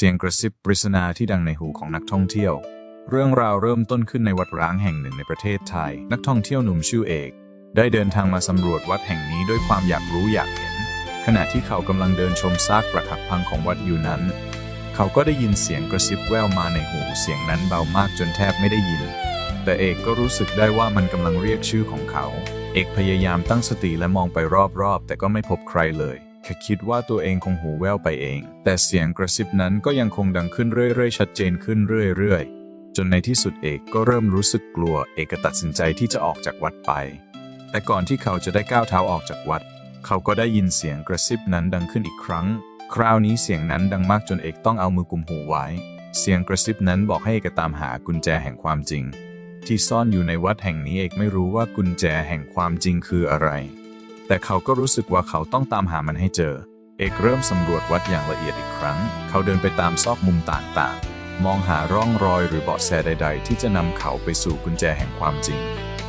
สียงกระซิบปริศนาที่ดังในหูของนักท่องเที่ยว เรื่องราวเริ่มต้นขึ้นในวัดร้างแห่งหนึ่งในประเทศไทย นักท่องเที่ยวหนุ่มชื่อเอก ได้เดินทางมาสำรวจวัดแห่งนี้ด้วยความอยากรู้อยากเห็น ขณะที่เขากำลังเดินชมซากปรักหักพังของวัดอยู่นั้น เขาก็ได้ยินเสียงกระซิบแว่วมาในหูเสียงนั้นเบามากจนแทบไม่ได้ยิน แต่เอกก็รู้สึกได้ว่ามันกำลังเรียกชื่อของเขา เอกพยายามตั้งสติและมองไปรอบๆ แต่ก็ไม่พบใครเลย ค่คิดว่าตัวเองคงหูแว่วไปเอง แต่เสียงกระซิบนั้นก็ยังคงดังขึ้นเรื่อยๆ ชัดเจนขึ้นเรื่อยๆ จนในที่สุดเอกก็เริ่มรู้สึกกลัว เอกตัดสินใจที่จะออกจากวัดไป แต่ก่อนที่เขาจะได้ก้าวเท้าออกจากวัด เขาก็ได้ยินเสียงกระซิบนั้นดังขึ้นอีกครั้ง คราวนี้เสียงนั้นดังมากจนเอกต้องเอามือกุมหูไว้ เสียงกระซิบนั้นบอกให้เอกตามหากุญแจแห่งความจริง ที่ซ่อนอยู่ในวัดแห่งนี้เอกไม่รู้ว่ากุญแจแห่งความจริงคืออะไร แต่เขาก็รู้สึกว่าเขาต้องตามหามันให้เจอ เอกเริ่มสำรวจวัดอย่างละเอียดอีกครั้ง เขาเดินไปตามซอกมุมต่างๆ มองหาร่องรอยหรือเบาะแสใด ๆ ที่จะนำเขาไปสู่กุญแจแห่งความจริง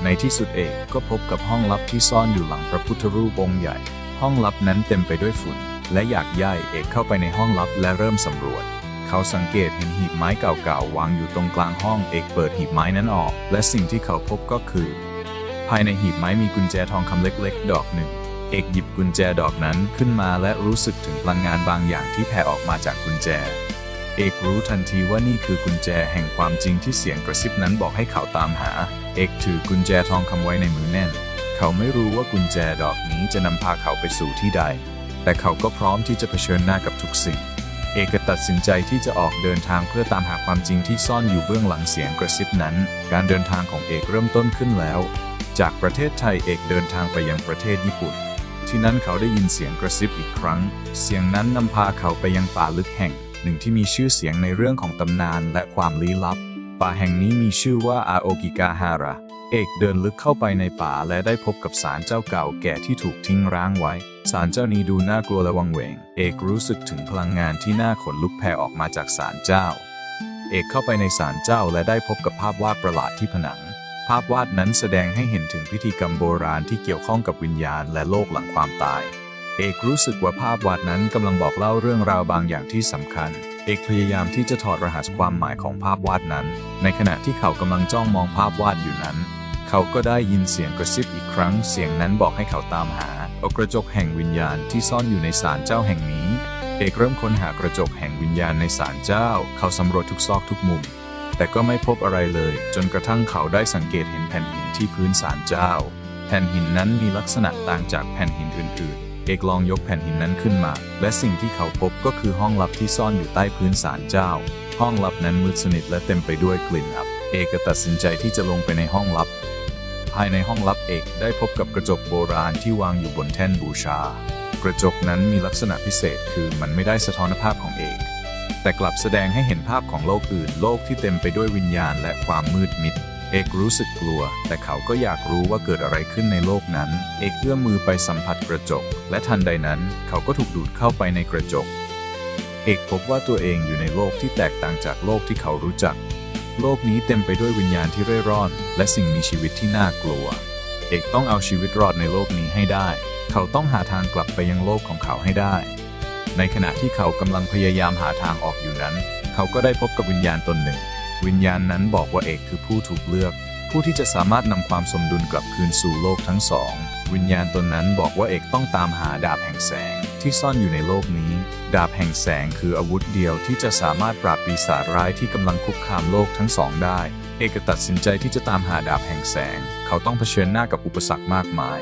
ในที่สุดเอกก็พบกับห้องลับที่ซ่อนอยู่หลังพระพุทธรูปองค์ใหญ่ ห้องลับนั้นเต็มไปด้วยฝุ่น และอยากย่ายเอกเข้าไปในห้องลับและเริ่มสำรวจเขาสังเกตเห็นหีบไม้เก่าๆ วางอยู่ตรงกลางห้องเอกเปิดหีบไม้นั้นออก และสิ่งที่เขาพบก็คือ ภายในหีบไม้มีกุญแจทองคำเล็กๆ ดอกหนึ่ง เอกหยิบกุญแจดอกนั้นขึ้นมาและรู้สึกถึงพลังงานบางอย่างที่แผ่ออกมาจากกุญแจ เอกรู้ทันทีว่านี่คือกุญแจแห่งความจริงที่เสียงกระซิบนั้นบอกให้เขาตามหา เอกถือกุญแจทองคำไว้ในมือแน่น เขาไม่รู้ว่ากุญแจดอกนี้จะนำพาเขาไปสู่ที่ใด แต่เขาก็พร้อมที่จะเผชิญหน้ากับทุกสิ่ง เอกตัดสินใจที่จะออกเดินทางเพื่อตามหาความจริงที่ซ่อนอยู่เบื้องหลังเสียงกระซิบนั้น การเดินทางของเอกเริ่มต้นขึ้นแล้ว จากประเทศไทยเอกเดินทางไปยังประเทศญี่ปุ่น ที่นั้นเขาได้ยินเสียงกระซิบอีกครั้ง เสียงนั้นนำพาเขาไปยังป่าลึกแห่ง หนึ่งที่มีชื่อเสียงในเรื่องของตำนานและความลี้ลับ ป่าแห่งนี้มีชื่อว่าอาโอกิกาฮาระ เอกเดินลึกเข้าไปในป่าและได้พบกับศาลเจ้าเก่าแก่ที่ถูกทิ้งร้างไว้ ศาลเจ้านี้ดูน่ากลัวและวังเวง เอกรู้สึกถึงพลังงานที่น่าขนลุกแผ่ออกมาจากศาลเจ้า เอกเข้าไปในศาลเจ้าและได้พบกับภาพวาดประหลาดที่ผนัง ภาพวาดนั้นแสดงให้เห็นถึงพิธีกรรมโบราณที่เกี่ยวข้องกับวิญญาณและโลกหลังความตาย เอกรู้สึกว่าภาพวาดนั้นกำลังบอกเล่าเรื่องราวบางอย่างที่สำคัญ เอกพยายามที่จะถอดรหัสความหมายของภาพวาดนั้น ในขณะที่เขากำลังจ้องมองภาพวาดอยู่นั้น เขาก็ได้ยินเสียงกระซิบอีกครั้ง เสียงนั้นบอกให้เขาตามหาเอากระจกแห่งวิญญาณที่ซ่อนอยู่ในศาลเจ้าแห่งนี้ เอกเริ่มค้นหากระจกแห่งวิญญาณในศาลเจ้า เขาสำรวจทุกซอกทุกมุม แต่ก็ไม่พบอะไรเลย จนกระทั่งเขาได้สังเกตเห็นแผ่นหินที่พื้นศาลเจ้า แผ่นหินนั้นมีลักษณะต่างจากแผ่นหินอื่นๆ เอกลองยกแผ่นหินนั้นขึ้นมา และสิ่งที่เขาพบก็คือห้องลับที่ซ่อนอยู่ใต้พื้นศาลเจ้า ห้องลับนั้นมืดสนิทและเต็มไปด้วยกลิ่นอับ เอกตัดสินใจที่จะลงไปในห้องลับ ภายในห้องลับเอกได้พบกับกระจกโบราณที่วางอยู่บนแท่นบูชา กระจกนั้นมีลักษณะพิเศษคือมันไม่ได้สะท้อนภาพของเอก แต่กลับแสดงให้เห็นภาพของโลกอื่น โลกที่เต็มไปด้วยวิญญาณและความมืดมิด เอกรู้สึกกลัว แต่เขาก็อยากรู้ว่าเกิดอะไรขึ้นในโลกนั้น เอกเอื้อมมือไปสัมผัสกระจก และทันใดนั้น เขาก็ถูกดูดเข้าไปในกระจก เอกพบว่าตัวเองอยู่ในโลกที่แตกต่างจากโลกที่เขารู้จัก โลกนี้เต็มไปด้วยวิญญาณที่เร่ร่อน และสิ่งมีชีวิตที่น่ากลัว เอกต้องเอาชีวิตรอดในโลกนี้ให้ได้ เขาต้องหาทางกลับไปยังโลกของเขาให้ได้ ในขณะที่เขากำลังพยายามหาทางออกอยู่นั้น เขาก็ได้พบกับวิญญาณตนหนึ่ง วิญญาณนั้นบอกว่าเอกคือผู้ถูกเลือก ผู้ที่จะสามารถนำความสมดุลกลับคืนสู่โลกทั้งสอง วิญญาณตนนั้นบอกว่าเอกต้องตามหาดาบแห่งแสง ที่ซ่อนอยู่ในโลกนี้ ดาบแห่งแสงคืออาวุธเดียวที่จะสามารถปราบปีศาจร้ายที่กำลังคุกคามโลกทั้งสองได้ เอกตัดสินใจที่จะตามหาดาบแห่งแสง เขาต้องเผชิญหน้ากับอุปสรรคมากมาย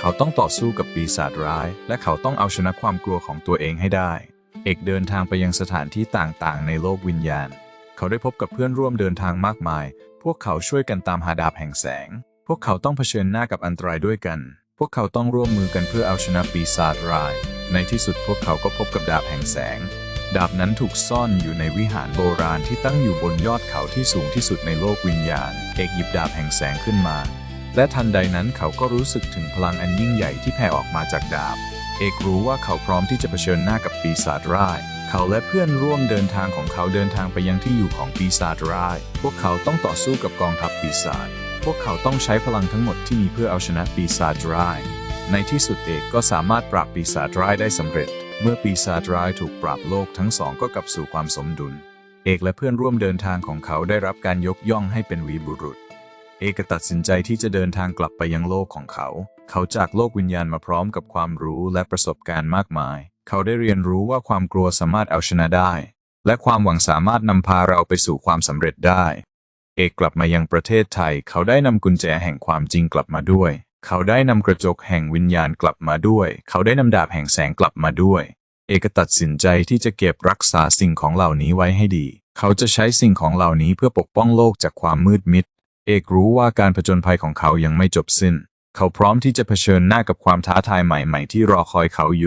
เขาต้องต่อสู้กับปีศาจร้าย และเขาต้องเอาชนะความกลัวของตัวเองให้ได้ เอกเดินทางไปยังสถานที่ต่างๆ ในโลกวิญญาณ เขาได้พบกับเพื่อนร่วมเดินทางมากมาย พวกเขาช่วยกันตามหาดาบแห่งแสง พวกเขาต้องเผชิญหน้ากับอันตรายด้วยกัน พวกเขาต้องร่วมมือกันเพื่อเอาชนะปีศาจร้าย ในที่สุดพวกเขาก็พบกับดาบแห่งแสง ดาบนั้นถูกซ่อนอยู่ในวิหารโบราณที่ตั้งอยู่บนยอดเขาที่สูงที่สุดในโลกวิญญาณ เอกหยิบดาบแห่งแสงขึ้นมา และทันใดนั้นเขาก็รู้สึกถึงพลังอันยิ่งใหญ่ที่แผ่ออกมาจากดาบ เอกรู้ว่าเขาพร้อมที่จะเผชิญหน้ากับปีศาจร้าย เขาและเพื่อนร่วมเดินทางของเขาเดินทางไปยังที่อยู่ของปีศาจร้าย พวกเขาต้องต่อสู้กับกองทัพปีศาจ พวกเขาต้องใช้พลังทั้งหมดที่มีเพื่อเอาชนะปีศาจร้าย ในที่สุดเอกก็สามารถปราบปีศาจร้ายได้สำเร็จ เมื่อปีศาจร้ายถูกปราบโลกทั้งสองก็กลับสู่ความสมดุล เอกและเพื่อนร่วมเดินทางของเขาได้รับการยกย่องให้เป็นวีบุรุษ เอกตัดสินใจที่จะเดินทางกลับไปยังโลกของเขา เขาจากโลกวิญญาณมาพร้อมกับความรู้และประสบการณ์มากมาย เขาได้เรียนรู้ว่าความกลัวสามารถเอาชนะได้ และความหวังสามารถนำพาเราไปสู่ความสำเร็จได้ เอกกลับมายังประเทศไทย เขาได้นำกุญแจแห่งความจริงกลับมาด้วย เขาได้นำกระจกแห่งวิญญาณกลับมาด้วย เขาได้นำดาบแห่งแสงกลับมาด้วย เอกตัดสินใจที่จะเก็บรักษาสิ่งของเหล่านี้ไว้ให้ดี เขาจะใช้สิ่งของเหล่านี้เพื่อปกป้องโลกจากความมืดมิด เอกรู้ว่าการผจญภัยของเขายังไม่จบสิ้น เขาพร้อมที่จะเผชิญหน้ากับความท้าทายใหม่ๆ ที่รอคอยเขาอยู่